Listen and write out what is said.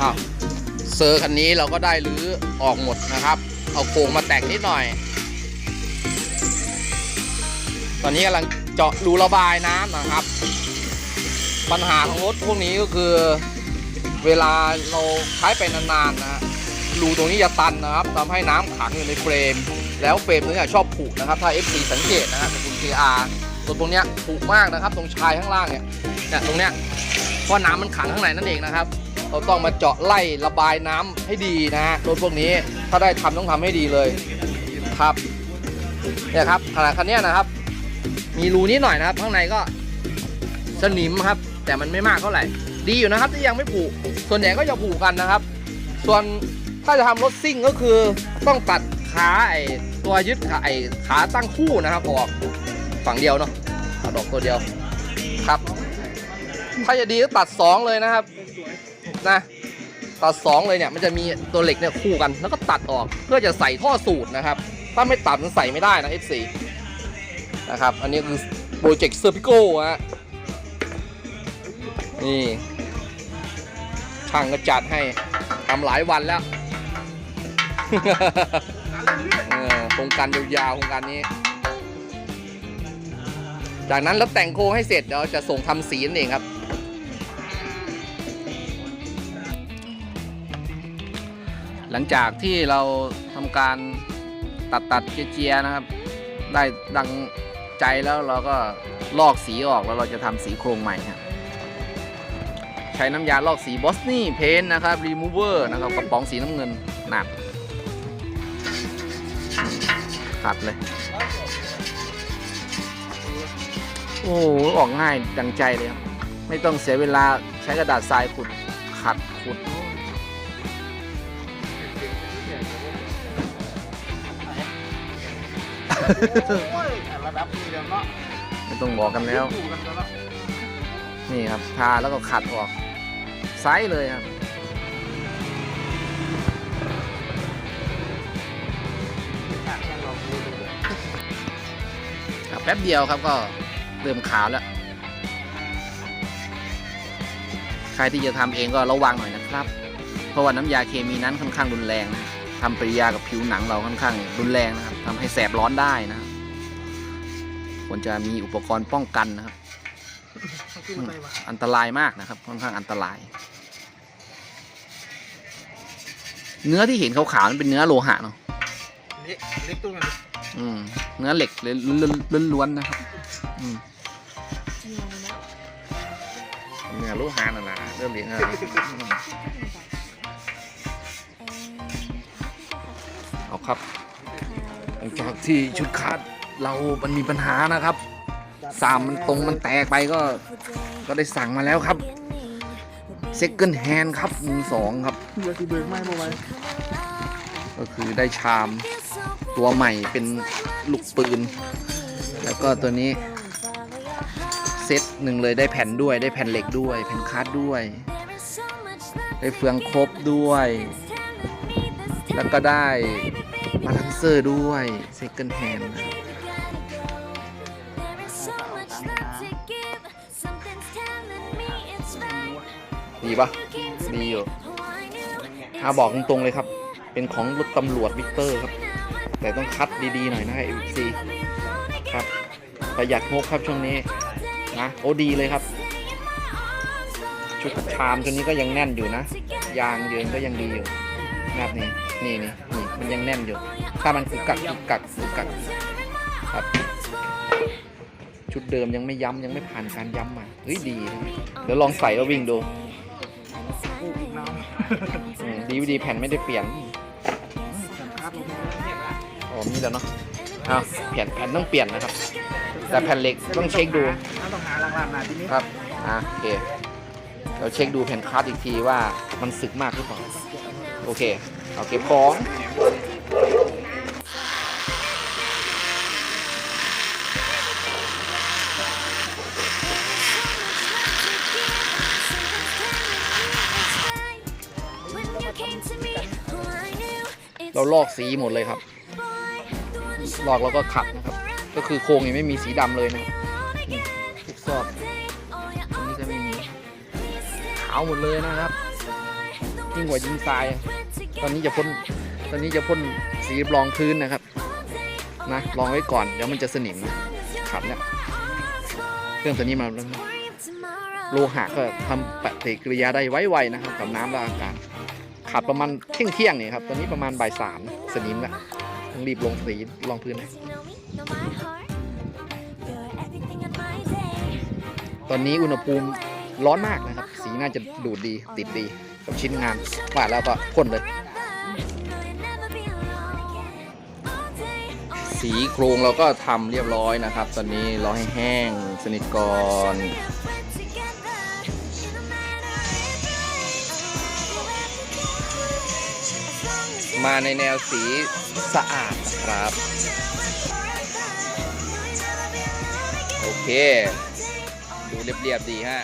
อ้าวเซอร์คันนี้เราก็ได้รื้อออกหมดนะครับ เอาโครงมาแต่งนิดหน่อย ตอนนี้กำลังเจาะรูระบายน้ำนะครับ ปัญหาของรถพวกนี้ก็คือเวลาเราใช้ไปนานๆนะฮะรูตรงนี้จะตันนะครับทำให้น้ำขังอยู่ในเฟรม แล้วเฟรมตรงนี้ชอบผุนะครับ ถ้า FC สังเกตนะฮะคุณ KR ตัวตรงนี้ผุมากนะครับ ตรงชายข้างล่างเนี่ยเนี่ยตรงเนี้ยเพราะน้ำมันขังข้างในนั่นเองนะครับ เราต้องมาเจาะไล่ระบายน้ำให้ดีนะฮะรถพวกนี้ถ้าได้ทำต้องทำให้ดีเลยครับเนี่ยครับขนาดคันนี้นะครับ มีรูนิดหน่อยนะครับ ข้างในก็สนิมครับ แต่มันไม่มากเท่าไหร่ ดีอยู่นะครับที่ยังไม่ผุส่วนใหญ่ก็จะผุกันนะครับ ส่วนถ้าจะทำรถซิ่งก็คือต้องตัดขาไอตัวยึดขาไอขาตั้งคู่นะครับออกฝั่งเดียวเนาะตัดออกตัวเดียวครับ ถ้าจะดีก็ตัดสองเลยนะครับ นะตัดสองเลยเนี่ยมันจะมีตัวเหล็กเนี่ยคู่กันแล้วก็ตัดออกเพื่อจะใส่ท่อสูตรนะครับ ถ้าไม่ตัดมันใส่ไม่ได้นะ F4 นะครับ อันนี้คือโปรเจกต์เซอร์พิโก้ฮะนี่ช่างก็จัดให้ทำหลายวันแล้วเออโครงการยาวๆโครงการนี้ จากนั้นแล้วแต่งโคให้เสร็จเดี๋ยวจะส่งทำสีนั่นเองครับ หลังจากที่เราทำการตัดตัดๆเจียๆนะครับ ได้ดังใจแล้วเราก็ลอกสีออกแล้วเราจะทำสีโครงใหม่ครับใช้น้ำยาลอกสีบอสนี่เพนนะครับรีมูเวอร์นะครับกระป๋องสีน้ำเงินหนักขัดเลย โอ้ออกง่ายดังใจเลยครับ ไม่ต้องเสียเวลาใช้กระดาษทรายขุดขัดขุด ระดับนี้เดี๋ยวเนาะไม่ต้องบอกกันแล้วดูกันแล้วนี่ครับ ทาแล้วก็ขัดออกไซส์เลยครับครับแป๊บเดียวครับก็เริ่มขาวแล้ว ใครที่จะทำเองก็ระวังหน่อยนะครับ เพราะว่าน้ำยาเคมีนั้นค่อนข้างรุนแรงนะ ทำปฏิกิริยากับผิวหนังเราค่อนข้างรุนแรงนะครับทำให้แสบร้อนได้นะครับควรจะมีอุปกรณ์ป้องกันนะครับ อันตรายมากนะครับ ค่อนข้างอันตราย เนื้อที่เห็นขาวๆมันเป็นเนื้อโลหะเนาะเล็กเล็กตัวนั้นอืมเนื้อเหล็กเลยล้วนๆนะครับอืมเนื้อโลหะน่ะนะเริ่มเรียนอะไร ครับ หลังจากที่ชุดคาดเรามันมีปัญหานะครับสามมันตรงมันแตกไปก็ ก็ได้สั่งมาแล้วครับ Second Hand ครับมือสองครับเรือที่เบิกไม่มาไว้ก็คือได้ชามตัวใหม่เป็นลูกปืน แล้วก็ตัวนี้เซตหนึ่งเลยได้แผ่นด้วยได้แผ่นเหล็กด้วย แผ่นคัดด้วย ได้เฟืองครบด้วย แล้วก็ได้ บาลานเซอร์ด้วย Second Hand นะครับดีปะดีอยู่ถ้าบอกตรงๆเลยครับ เป็นของรถตำรวจวิกเตอร์ครับ แต่ต้องคัดดีๆหน่อยนะ FC ครับ ประหยัดงบครับช่วงนี้ นะ โอ้ดีเลยครับ ชุดชามตัวนี้ก็ยังแน่นอยู่นะ ยางเยินก็ยังดีอยู่แบบนี้ นี่นี่นี่ มันยังแน่นอยู่ ถ้ามันกุกกักกุกกักกุกกักครับ ชุดเดิมยังไม่ย้ำยังไม่ผ่านการย้ำมาเฮ้ยดีนะเดี๋ยวลองใส่แล้ววิ่งดูกู้อีกน้ดีวดีแผ่นไม่ได้เปลี่ยนำสัมภาษณ์ลงเนี่ยละอ๋อมีแล้วเนาะอ้าวแผ่นแผ่นต้องเปลี่ยนนะครับ แต่แผ่นเหล็กต้องเช็คดู ต้องหาลางๆนาทีนี้ครับ อะโอเค เราเช็คดูแผ่นคัสอีกทีว่ามันสึกมากหรือเปล่า โอเค เอาเก็บของ เราลอกสีหมดเลยครับ ลอกแล้วก็ขัดนะครับ ก็คือโครงยังไม่มีสีดำเลยนะครับนี่ทุกซอกตรงนี้ก็ไม่มีขาวหมดเลยนะครับยิ่งกว่ายิงทราย ตอนนี้จะพ่นตอนนี้จะพ่นสีรองพื้นนะครับนะลองไว้ก่อนเดี๋ยวมันจะสนิมนะครับเนี่ยเครื่องตัวนี้มันโลหะก็ทำปฏิกิริยาได้ไวๆนะครับกับน้ำและอากาศ ขัดประมาณเที่ยงเที่ยงนี่ครับ ตอนนี้ประมาณบ่ายสามสนิมละต้องรีบลงสีรองพื้นนะตอนนี้อุณหภูมิร้อนมากนะครับ สีน่าจะดูดดีติดดีกับชิ้นงานว่าแล้วก็พ่นเลย สีโครงเราก็ทำเรียบร้อยนะครับ ตอนนี้รอให้แห้งสนิทก่อน มาในแนวสีสะอาดนะครับ โอเค ดูเรียบๆดีฮะ